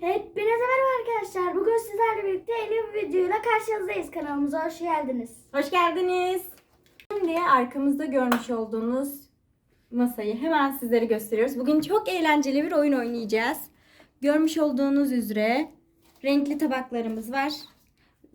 Hepinize merhaba arkadaşlar. Bugün sizlerle birlikte yeni bir videoyla karşınızdayız. Kanalımıza hoş geldiniz. Hoş geldiniz. Şimdi arkamızda görmüş olduğunuz masayı hemen sizlere gösteriyoruz. Bugün çok eğlenceli bir oyun oynayacağız. Görmüş olduğunuz üzere renkli tabaklarımız var.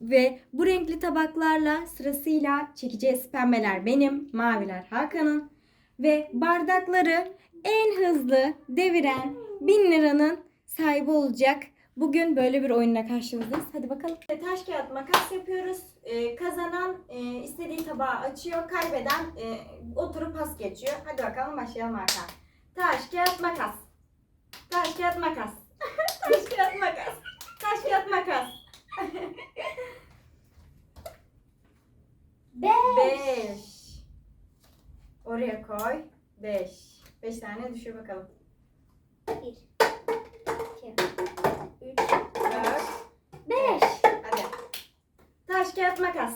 Ve bu renkli tabaklarla sırasıyla çekeceğiz. Pembeler benim, maviler Hakan'ın. Ve bardakları en hızlı deviren 1000 liranın sahibi olacak. Bugün böyle bir oyunla karşınızdayız. Hadi bakalım. Taş kağıt makas yapıyoruz. Ee, kazanan e, istediği tabağı açıyor. Kaybeden e, oturup pas geçiyor. Hadi bakalım başlayalım Hakan. Taş kağıt makas. Taş kağıt makas. Taş kağıt makas. Taş kağıt makas. Beş. Beş. Oraya koy. Beş. Beş tane düşür bakalım. Bir. İki, Üç. Dört. Beş. Hadi. Taş kağıt makas.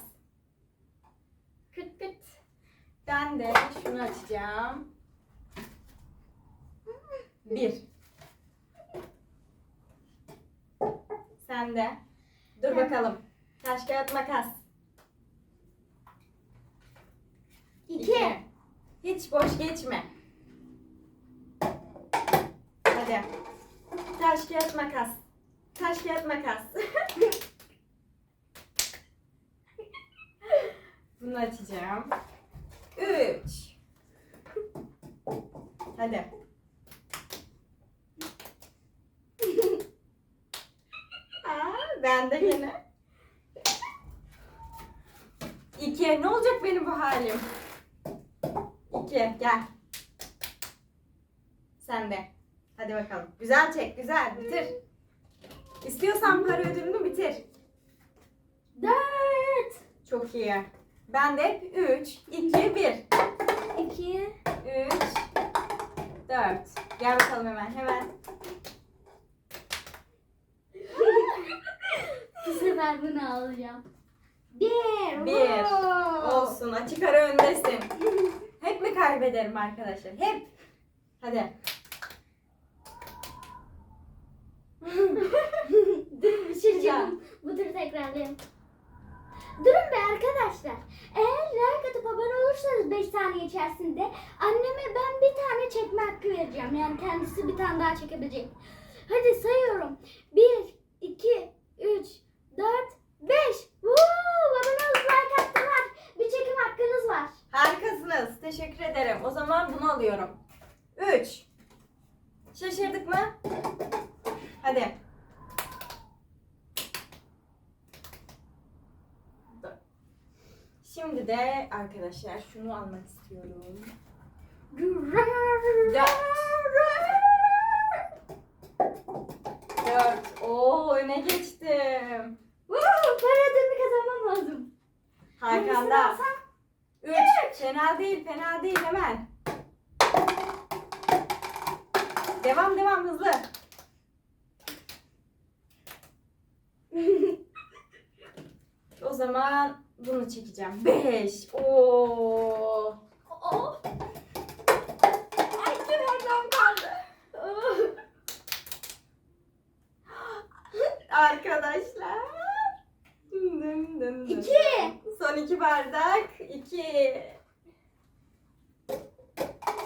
Kıt kıt. Ben de şunu açacağım. Bir. Sen de. Dur bakalım. Taş kağıt makas. İki. Hiç boş geçme. Hadi. Taş kağıt makas. Taş kağıt makas. Bunu açacağım. Üç. Hadi. Aa, ben de yine. İki. Ne olacak benim bu halim? İki. Gel. Sen de. Hadi bakalım. Güzel çek. Güzel. Bitir. İstiyorsan para ödülünü bitir. Dört. Çok iyi. Ben de 3, 2, 1. İki. 3, 4. Gel bakalım hemen. Hemen. Bu sefer bunu alacağım. Bir. 1. Wow. Olsun. Açık ara öndesin. Hep mi kaybederim arkadaşlar? Hep. Hadi. Dur bir şey diyeceğim. Tekrarlayayım. Durun be arkadaşlar. Eğer like atıp abone olursanız 5 saniye içerisinde anneme ben bir tane çekme hakkı vereceğim. Yani kendisi bir tane daha çekebilecek. Hadi sayıyorum. 1, 2, 3, 4, 5. Woo! Abone olup like attılar. Bir çekim hakkınız var. Harikasınız. Teşekkür ederim. O zaman bunu alıyorum. 3. Şaşırdık mı? Hadi. Şimdi de arkadaşlar şunu almak istiyorum. Dört. Oo öne geçtim. Woo! Para ödülünü kazanmam lazım. Hangisini Hakan'da. alsam? Üç. Fena değil, fena değil hemen. Devam, devam hızlı. O zaman bunu çekeceğim. Beş. Oo. Oh. Ay oradan kaldı. Arkadaşlar. Dın dın dın. İki. Son iki bardak. İki.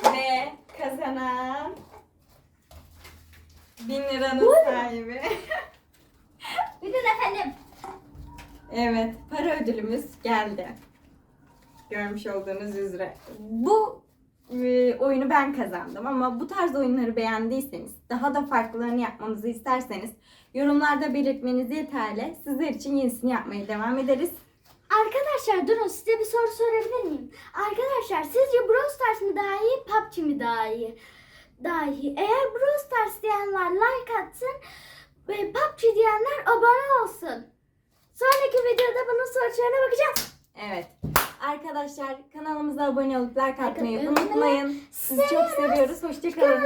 Ve kazanan bin liranın Buyurun. sahibi. Bugün efendim. Evet, para ödülümüz geldi. Görmüş olduğunuz üzere. Bu e, oyunu ben kazandım ama bu tarz oyunları beğendiyseniz, daha da farklılarını yapmamızı isterseniz yorumlarda belirtmeniz yeterli. Sizler için yenisini yapmaya devam ederiz. Arkadaşlar durun size bir soru sorabilir miyim? Arkadaşlar sizce Brawl Stars mı daha iyi, PUBG mi daha iyi? Daha iyi. Eğer Brawl Stars diyenler like atsın ve PUBG diyenler abone olsun. Sonraki videoda bunun sonuçlarına bakacağız. Evet. Arkadaşlar kanalımıza abone olup like atmayı unutmayın. Sizi çok seviyoruz. Hoşçakalın.